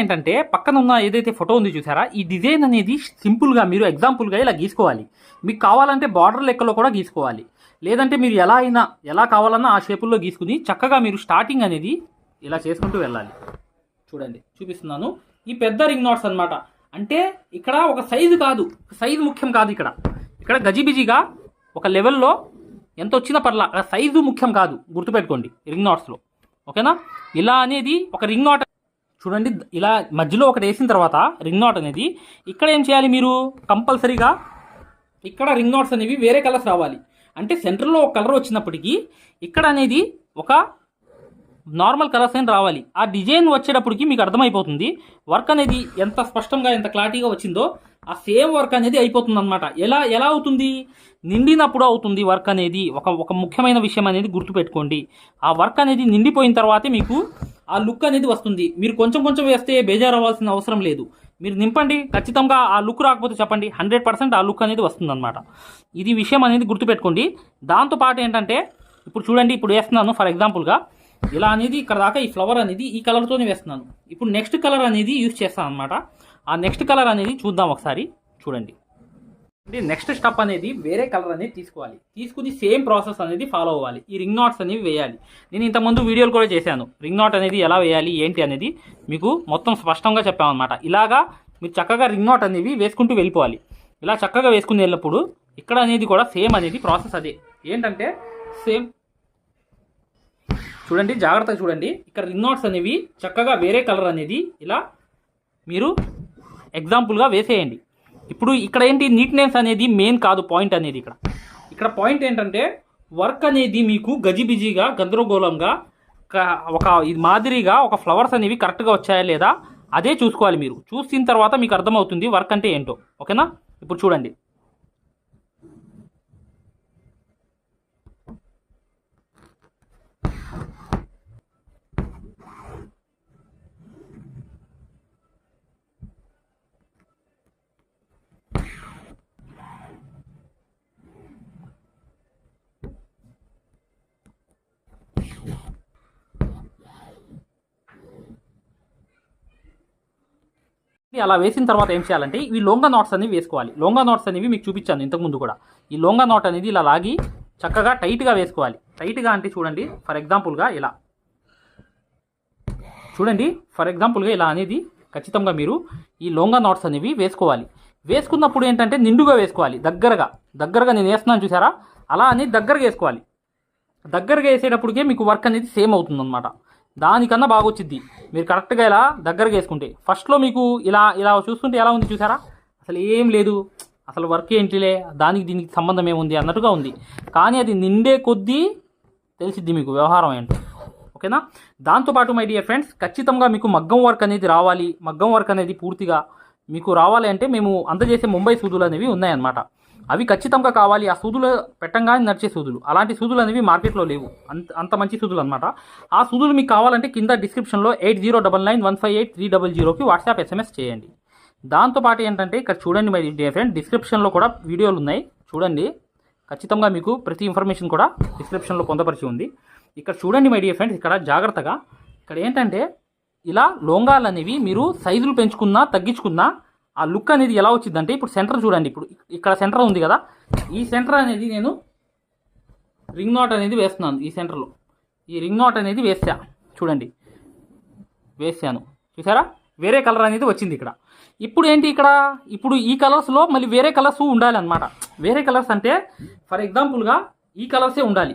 ఏంటంటే పక్కన ఉన్న ఏదైతే ఫోటో ఉంది చూసారా? ఈ డిజైన్ అనేది సింపుల్గా మీరు ఎగ్జాంపుల్గా ఇలా గీసుకోవాలి. మీకు కావాలంటే బార్డర్ లెక్కలో కూడా గీసుకోవాలి. లేదంటే మీరు ఎలా అయినా ఎలా కావాలన్నా ఆ షేపుల్లో గీసుకుని చక్కగా మీరు స్టార్టింగ్ అనేది ఇలా చేసుకుంటూ వెళ్ళాలి. చూడండి చూపిస్తున్నాను. ఈ పెద్ద రింగ్ నాట్స్ అన్నమాట. అంటే ఇక్కడ ఒక సైజు కాదు సైజు ముఖ్యం కాదు ఇక్కడ. ఇక్కడ గజిబిజిగా ఒక లెవెల్లో ఎంత వచ్చినా పర్లా సైజు ముఖ్యం కాదు గుర్తుపెట్టుకోండి రింగ్ నాట్స్లో. ఓకేనా? ఇలా అనేది ఒక రింగ్ నాట్ చూడండి ఇలా మధ్యలో ఒకటి వేసిన తర్వాత రింగ్ నాట్ అనేది ఇక్కడ ఏం చేయాలి మీరు? కంపల్సరీగా ఇక్కడ రింగ్ నాట్స్ అనేవి వేరే కలర్స్ రావాలి. అంటే సెంటర్లో ఒక కలర్ వచ్చినప్పటికీ ఇక్కడ అనేది ఒక నార్మల్ కలర్స్ అని రావాలి. ఆ డిజైన్ వచ్చేటప్పటికి మీకు అర్థమైపోతుంది వర్క్ అనేది ఎంత స్పష్టంగా ఎంత క్లారిటీగా వచ్చిందో ఆ సేమ్ వర్క్ అనేది అయిపోతుంది అనమాట ఎలా ఎలా అవుతుంది? నిండినప్పుడు అవుతుంది వర్క్ అనేది. ఒక ఒక ముఖ్యమైన విషయం అనేది గుర్తుపెట్టుకోండి. ఆ వర్క్ అనేది నిండిపోయిన తర్వాతే మీకు ఆ లుక్ అనేది వస్తుంది. మీరు కొంచెం కొంచెం వేస్తే బేజారు అవ్వాల్సిన అవసరం లేదు. మీరు నింపండి. ఖచ్చితంగా ఆ లుక్ రాకపోతే చెప్పండి. హండ్రెడ్ పర్సెంట్ ఆ లుక్ అనేది వస్తుందన్నమాట. ఇది విషయం అనేది గుర్తుపెట్టుకోండి. దాంతో పాటు ఏంటంటే ఇప్పుడు చూడండి ఇప్పుడు వేస్తున్నాను ఫర్ ఎగ్జాంపుల్గా ఇలా అనేది ఇక్కడ దాకా ఈ ఫ్లవర్ అనేది ఈ కలర్తోనే వేస్తున్నాను. ఇప్పుడు నెక్స్ట్ కలర్ అనేది యూజ్ చేస్తాను అనమాట ఆ నెక్స్ట్ కలర్ అనేది చూద్దాం ఒకసారి. చూడండి. నెక్స్ట్ స్టెప్ అనేది వేరే కలర్ అనేది తీసుకోవాలి. తీసుకుని సేమ్ ప్రాసెస్ అనేది ఫాలో అవ్వాలి. ఈ రింగ్ నాట్స్ అనేవి వేయాలి. నేను ఇంతకుముందు వీడియోలు కూడా చేశాను. రింగ్ నాట్ అనేది ఎలా వేయాలి ఏంటి అనేది మీకు మొత్తం స్పష్టంగా చెప్పామన్నమాట. ఇలాగా మీరు చక్కగా రింగ్ నాట్ అనేవి వేసుకుంటూ వెళ్ళిపోవాలి. ఇలా చక్కగా వేసుకుని వెళ్ళినప్పుడు ఇక్కడ అనేది కూడా సేమ్ అనేది ప్రాసెస్ అదే. ఏంటంటే సేమ్ చూడండి జాగ్రత్తగా చూడండి. ఇక్కడ రింగ్ నాట్స్ అనేవి చక్కగా వేరే కలర్ అనేది ఇలా మీరు ఎగ్జాంపుల్గా వేసేయండి. ఇప్పుడు ఇక్కడ ఏంటి నీట్నెస్ అనేది మెయిన్ కాదు పాయింట్ అనేది ఇక్కడ. ఇక్కడ పాయింట్ ఏంటంటే వర్క్ అనేది మీకు గజిబిజిగా గందరగోళంగా ఒక ఇది మాదిరిగా ఒక ఫ్లవర్స్ అనేవి కరెక్ట్గా వచ్చాయా లేదా అదే చూసుకోవాలి మీరు. చూసిన తర్వాత మీకు అర్థమవుతుంది వర్క్ అంటే ఏంటో. ఓకేనా? ఇప్పుడు చూడండి. అలా వేసిన తర్వాత ఏం చేయాలంటే ఇవి లోంగా నాట్స్ అనేవి వేసుకోవాలి. లోంగా నాట్స్ అనేవి మీకు చూపించాను ఇంతకుముందు కూడా. ఈ లోంగా నాట్ అనేది ఇలా లాగి చక్కగా టైట్గా వేసుకోవాలి. టైట్గా అంటే చూడండి ఫర్ ఎగ్జాంపుల్గా ఇలా. చూడండి ఫర్ ఎగ్జాంపుల్గా ఇలా అనేది ఖచ్చితంగా మీరు ఈ లోంగా నాట్స్ అనేవి వేసుకోవాలి. వేసుకున్నప్పుడు ఏంటంటే నిండుగా వేసుకోవాలి దగ్గరగా. దగ్గరగా నేను వేస్తున్నాను చూసారా? అలా అని దగ్గరగా వేసుకోవాలి. దగ్గరగా వేసేటప్పటికే మీకు వర్క్ అనేది సేమ్ అవుతుంది అనమాట దానికన్నా బాగా వచ్చింది మీరు కరెక్ట్గా ఇలా దగ్గరగా వేసుకుంటే. ఫస్ట్లో మీకు ఇలా ఇలా చూస్తుంటే ఎలా ఉంది చూసారా? అసలు ఏం లేదు. అసలు వర్క్ ఏంటిలే? దానికి దీనికి సంబంధం ఏముంది అన్నట్టుగా ఉంది. కానీ అది నిండే కొద్దీ తెలిసిద్ది మీకు వ్యవహారం ఏంటో. ఓకేనా? దాంతోపాటు మై డియర్ ఫ్రెండ్స్ ఖచ్చితంగా మీకు మగ్గం వర్క్ అనేది రావాలి. మగ్గం వర్క్ అనేది పూర్తిగా మీకు రావాలి అంటే మేము అందజేసే ముంబై సూదులు అనేవి ఉన్నాయన్నమాట. అవి ఖచ్చితంగా కావాలి. ఆ సూదులు పెట్టంగానే నడిచే సూదులు. అలాంటి సూదులు అనేవి మార్కెట్లో లేవు. అంత అంత మంచి సూదులు అనమాట ఆ సూదులు మీకు కావాలంటే కింద డిస్క్రిప్షన్లో eight zero double nine one five eight three double జీరోకి వాట్సాప్ ఎస్ఎంఎస్ చేయండి. దాంతోపాటు ఏంటంటే ఇక్కడ చూడండి మై డియర్ ఫ్రెండ్ డిస్క్రిప్షన్లో కూడా వీడియోలు ఉన్నాయి. చూడండి. ఖచ్చితంగా మీకు ప్రతి ఇన్ఫర్మేషన్ కూడా డిస్క్రిప్షన్లో పొందపరిచి ఉంది. ఇక్కడ చూడండి మై డియర్ ఫ్రెండ్స్ ఇక్కడ జాగ్రత్తగా. ఇక్కడ ఏంటంటే ఇలా లోంగాలు అనేవి మీరు సైజులు పెంచుకున్నా తగ్గించుకున్నా ఆ లుక్ అనేది ఎలా వచ్చిందంటే ఇప్పుడు సెంటర్ చూడండి ఇప్పుడు ఇక్కడ సెంటర్ ఉంది కదా. ఈ సెంటర్ అనేది నేను రింగ్ నాట్ అనేది వేస్తున్నాను ఈ సెంటర్లో ఈ రింగ్ నాట్ అనేది వేసా చూడండి. వేసాను. చూసారా? వేరే కలర్ అనేది వచ్చింది ఇక్కడ. ఇప్పుడు ఏంటి ఇక్కడ? ఇప్పుడు ఈ కలర్స్లో మళ్ళీ వేరే కలర్స్ ఉండాలి అనమాట వేరే కలర్స్ అంటే ఫర్ ఎగ్జాంపుల్గా ఈ కలర్సే ఉండాలి.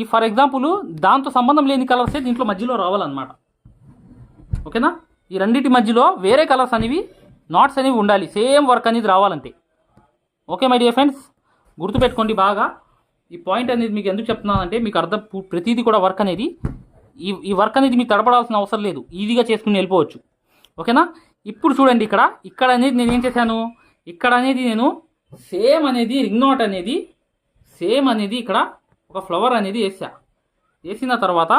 ఈ ఫర్ ఎగ్జాంపుల్ దాంతో సంబంధం లేని కలర్సే దీంట్లో మధ్యలో రావాలన్నమాట. ఓకేనా? ఈ రెండింటి మధ్యలో వేరే కలర్స్ అనేవి నాట్స్ అనేవి ఉండాలి. సేమ్ వర్క్ అనేది రావాలంటే. Okay my dear friends? గుర్తుపెట్టుకోండి బాగా. ఈ పాయింట్ అనేది మీకు ఎందుకు చెప్తున్నానంటే మీకు అర్థం ప్రతిదీ కూడా వర్క్ అనేది ఈ ఈ వర్క్ అనేది మీకు తడపడాల్సిన అవసరం లేదు. ఈజీగా చేసుకుని వెళ్ళిపోవచ్చు. ఓకేనా? ఇప్పుడు చూడండి ఇక్కడ. ఇక్కడ అనేది నేను ఏం చేశాను? ఇక్కడ అనేది నేను సేమ్ అనేది రింగ్ నోట్ అనేది సేమ్ అనేది ఇక్కడ ఒక ఫ్లవర్ అనేది వేసా. వేసిన తర్వాత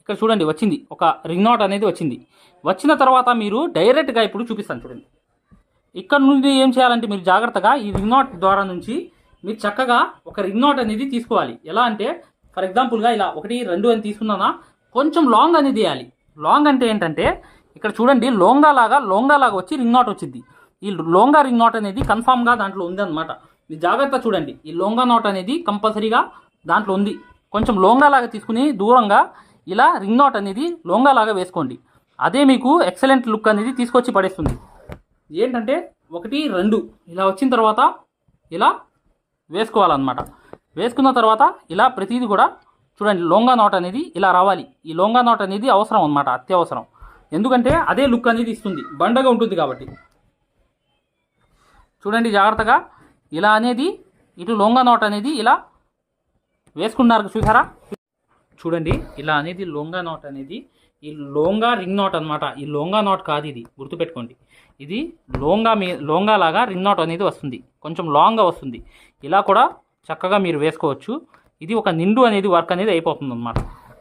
ఇక్కడ చూడండి వచ్చింది. ఒక రింగ్ నాట్ అనేది వచ్చింది. వచ్చిన తర్వాత మీరు డైరెక్ట్గా ఇప్పుడు చూపిస్తాను చూడండి. ఇక్కడ నుండి ఏం చేయాలంటే మీరు జాగ్రత్తగా ఈ రింగ్ నాట్ ద్వారా నుంచి మీరు చక్కగా ఒక రింగ్ నాట్ అనేది తీసుకోవాలి. ఎలా అంటే ఫర్ ఎగ్జాంపుల్గా ఇలా ఒకటి రెండు అని తీసుకున్నానా కొంచెం లాంగ్ అనేది వేయాలి. లాంగ్ అంటే ఏంటంటే ఇక్కడ చూడండి లోంగా లాగా లోంగా లాగా వచ్చి రింగ్ నాట్ వచ్చింది. ఈ లోంగా రింగ్ నాట్ అనేది కన్ఫామ్గా దాంట్లో ఉంది అనమాట మీరు జాగ్రత్త చూడండి. ఈ లోంగా నాట్ అనేది కంపల్సరీగా దాంట్లో ఉంది. కొంచెం లోంగా లాగా తీసుకుని దూరంగా ఇలా రింగ్ నాట్ అనేది లోంగా లాగా వేసుకోండి. అదే మీకు ఎక్సలెంట్ లుక్ అనేది తీసుకొచ్చి పడేస్తుంది. ఏంటంటే ఒకటి రెండు ఇలా వచ్చిన తర్వాత ఇలా వేసుకోవాలన్నమాట. వేసుకున్న తర్వాత ఇలా ప్రతిదీ కూడా చూడండి లోంగా నాట్ అనేది ఇలా రావాలి. ఈ లోంగా నాట్ అనేది అవసరం అనమాట అత్యవసరం. ఎందుకంటే అదే లుక్ అనేది ఇస్తుంది. బండగా ఉంటుంది కాబట్టి. చూడండి జాగ్రత్తగా. ఇలా అనేది ఇటు లోంగా నాట్ అనేది ఇలా వేసుకున్నారు చూసారా చూడండి ఇలా అనేది లోంగా నాట్ అనేది ఈ లోంగా రింగ్ నాట్ అన్నమాట. ఈ లోంగా నాట్ కాదు ఇది గుర్తుపెట్టుకోండి. ఇది లోంగా మీ లోంగా లాగా రింగ్ నాట్ అనేది వస్తుంది. కొంచెం లాంగ్గా వస్తుంది. ఇలా కూడా చక్కగా మీరు వేసుకోవచ్చు. ఇది ఒక నిండు అనేది వర్క్ అనేది అయిపోతుంది అనమాట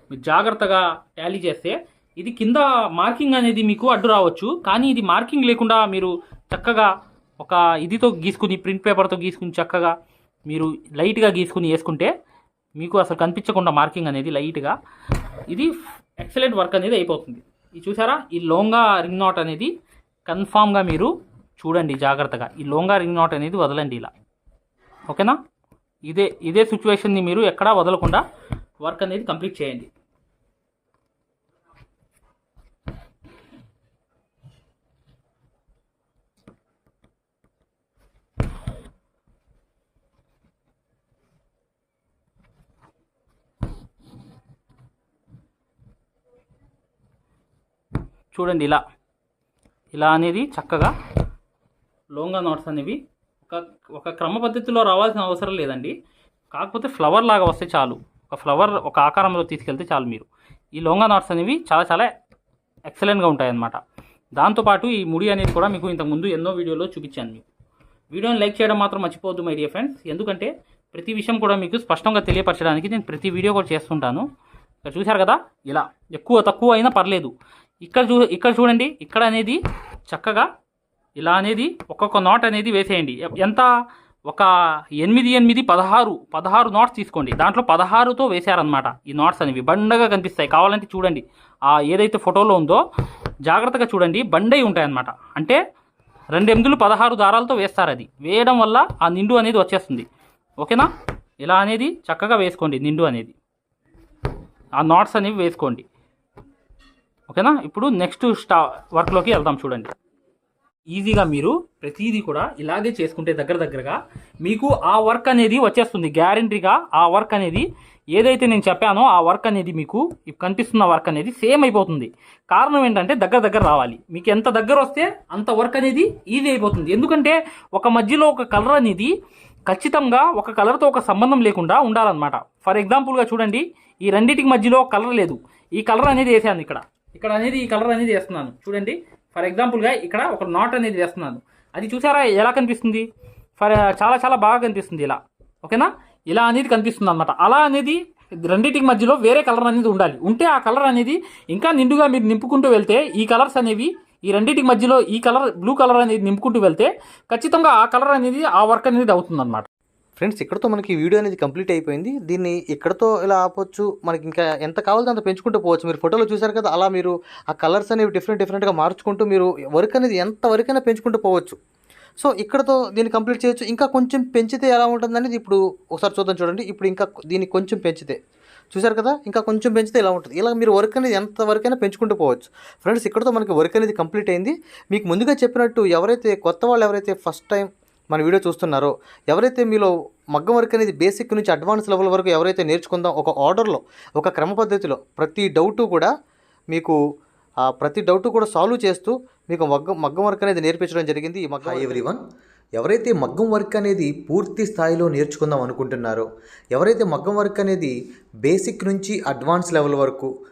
మీరు జాగ్రత్తగా ట్యాలీ చేస్తే ఇది కింద మార్కింగ్ అనేది మీకు అడ్డు రావచ్చు. కానీ ఇది మార్కింగ్ లేకుండా మీరు చక్కగా ఒక ఇదితో గీసుకుని ప్రింట్ పేపర్తో గీసుకుని చక్కగా మీరు లైట్గా గీసుకుని వేసుకుంటే మీకు అసలు కనిపించకుండా మార్కింగ్ అనేది లైట్గా ఇది ఎక్సలెంట్ వర్క్ అనేది అయిపోతుంది. ఇది చూసారా? ఈ లోంగా రింగ్ నాట్ అనేది కన్ఫామ్గా మీరు చూడండి జాగ్రత్తగా. ఈ లోంగా రింగ్ నాట్ అనేది వదలండి ఇలా. ఓకేనా? ఇదే ఇదే సిచ్యువేషన్ని మీరు ఎక్కడా వదలకుండా వర్క్ అనేది కంప్లీట్ చేయండి. చూడండి ఇలా. ఇలా అనేది చక్కగా లోంగా నోట్స్ అనేవి ఒక ఒక క్రమ పద్ధతిలో రావాల్సిన అవసరం లేదండి. కాకపోతే ఫ్లవర్ లాగా వస్తే చాలు. ఒక ఫ్లవర్ ఒక ఆకారంలో తీసుకెళ్తే చాలు మీరు. ఈ లోంగా నాట్స్ అనేవి చాలా చాలా ఎక్సలెంట్గా ఉంటాయన్నమాట. దాంతోపాటు ఈ ముడి అనేది కూడా మీకు ఇంతకుముందు ఎన్నో వీడియోలో చూపించాను మీకు. వీడియోని లైక్ చేయడం మాత్రం మర్చిపోవద్దు మై డియర్ ఫ్రెండ్స్ ఎందుకంటే ప్రతి విషయం కూడా మీకు స్పష్టంగా తెలియపరచడానికి నేను ప్రతి వీడియో కూడా చేస్తుంటాను. ఇక్కడ చూశారు కదా? ఇలా. ఎక్కువ తక్కువ అయినా పర్లేదు. ఇక్కడ చూ ఇక్కడ చూడండి. ఇక్కడ అనేది చక్కగా ఇలా అనేది ఒక్కొక్క నాట్ అనేది వేసేయండి. ఎంత? ఒక ఎనిమిది ఎనిమిది పదహారు పదహారు నాట్స్ తీసుకోండి. దాంట్లో పదహారుతో వేశారనమాట ఈ నాట్స్ అనేవి. బండగా కనిపిస్తాయి. కావాలంటే చూడండి. ఆ ఏదైతే ఫోటోలో ఉందో జాగ్రత్తగా చూడండి. బండై ఉంటాయన్నమాట. అంటే రెండు ఎనిమిదిలు పదహారు దారాలతో వేస్తారు అది. వేయడం వల్ల ఆ నిండు అనేది వచ్చేస్తుంది. ఓకేనా? ఇలా అనేది చక్కగా వేసుకోండి. నిండు అనేది. ఆ నాట్స్ అనేవి వేసుకోండి. ఓకేనా? ఇప్పుడు నెక్స్ట్ స్టా వర్క్లోకి వెళ్దాం చూడండి. ఈజీగా మీరు ప్రతిదీ కూడా ఇలాగే చేసుకుంటే దగ్గర దగ్గరగా మీకు ఆ వర్క్ అనేది వచ్చేస్తుంది. గ్యారంటీగా ఆ వర్క్ అనేది ఏదైతే నేను చెప్పానో ఆ వర్క్ అనేది మీకు కనిపిస్తున్న వర్క్ అనేది సేమ్ అయిపోతుంది. కారణం ఏంటంటే దగ్గర దగ్గర రావాలి. మీకు ఎంత దగ్గర వస్తే అంత వర్క్ అనేది ఈజీ అయిపోతుంది. ఎందుకంటే ఒక మధ్యలో ఒక కలర్ అనేది ఖచ్చితంగా ఒక కలర్తో ఒక సంబంధం లేకుండా ఉండాలన్నమాట. ఫర్ ఎగ్జాంపుల్గా చూడండి ఈ రెండింటికి మధ్యలో కలర్ లేదు. ఈ కలర్ అనేది వేసాను ఇక్కడ. ఇక్కడ అనేది ఈ కలర్ అనేది వేస్తున్నాను. చూడండి. ఫర్ ఎగ్జాంపుల్గా ఇక్కడ ఒక నాట్ అనేది వేస్తున్నాను. అది చూసారా? ఎలా కనిపిస్తుంది? ఫర్ uh, చాలా చాలా బాగా కనిపిస్తుంది ఇలా. ఓకేనా? ఇలా అనేది కనిపిస్తుంది అనమాట అలా అనేది రెండింటికి మధ్యలో వేరే కలర్ అనేది ఉండాలి. ఉంటే ఆ కలర్ అనేది ఇంకా నిండుగా మీరు నింపుకుంటూ వెళ్తే ఈ కలర్స్ అనేవి ఈ రెండింటికి మధ్యలో ఈ కలర్ బ్లూ కలర్ అనేది నింపుకుంటూ వెళ్తే ఖచ్చితంగా ఆ కలర్ అనేది ఆ వర్క్ అనేది అవుతుంది అనమాట ఫ్రెండ్స్ ఇక్కడతో మనకి వీడియో అనేది కంప్లీట్ అయిపోయింది. దీన్ని ఇక్కడతో ఇలా ఆపొచ్చు? మనకి ఇంకా ఎంత కావాలో అంత పెంచుకుంటూ పోవచ్చు. మీరు ఫోటోలో చూసారు కదా అలా మీరు ఆ కలర్స్ అనేవి డిఫరెంట్ డిఫరెంట్గా మార్చుకుంటూ మీరు వర్క్ అనేది ఎంత వరకైనా పెంచుకుంటూ పోవచ్చు. సో ఇక్కడతో దీన్ని కంప్లీట్ చేయొచ్చు. ఇంకా కొంచెం పెంచితే ఎలా ఉంటుందనేది ఇప్పుడు ఒకసారి చూద్దాం చూడండి. ఇప్పుడు ఇంకా దీన్ని కొంచెం పెంచితే. చూసారు కదా ఇంకా కొంచెం పెంచితే ఇలా ఉంటుంది? ఇలా మీరు వర్క్ అనేది ఎంత వరకైనా పెంచుకుంటూ పోవచ్చు. ఫ్రెండ్స్ ఇక్కడతో మనకి వర్క్ అనేది కంప్లీట్ అయింది. మీకు ముందుగా చెప్పినట్టు ఎవరైతే కొత్త వాళ్ళు ఎవరైతే ఫస్ట్ టైం మన వీడియో చూస్తున్నారో ఎవరైతే మీలో మగ్గం వర్క్ అనేది బేసిక్ నుంచి అడ్వాన్స్ లెవెల్ వరకు ఎవరైతే నేర్చుకుందాం ఒక ఆర్డర్లో ఒక క్రమ పద్ధతిలో ప్రతి డౌటు కూడా మీకు ప్రతి డౌట్ కూడా సాల్వ్ చేస్తూ మీకు మగ్గం మగ్గం వర్క్ అనేది నేర్పించడం జరిగింది ఈ మగ్గం ఎవ్రీవన్ ఎవరైతే మగ్గం వర్క్ అనేది పూర్తి స్థాయిలో నేర్చుకుందాం అనుకుంటున్నారో ఎవరైతే మగ్గం వర్క్ అనేది బేసిక్ నుంచి అడ్వాన్స్ లెవెల్ వరకు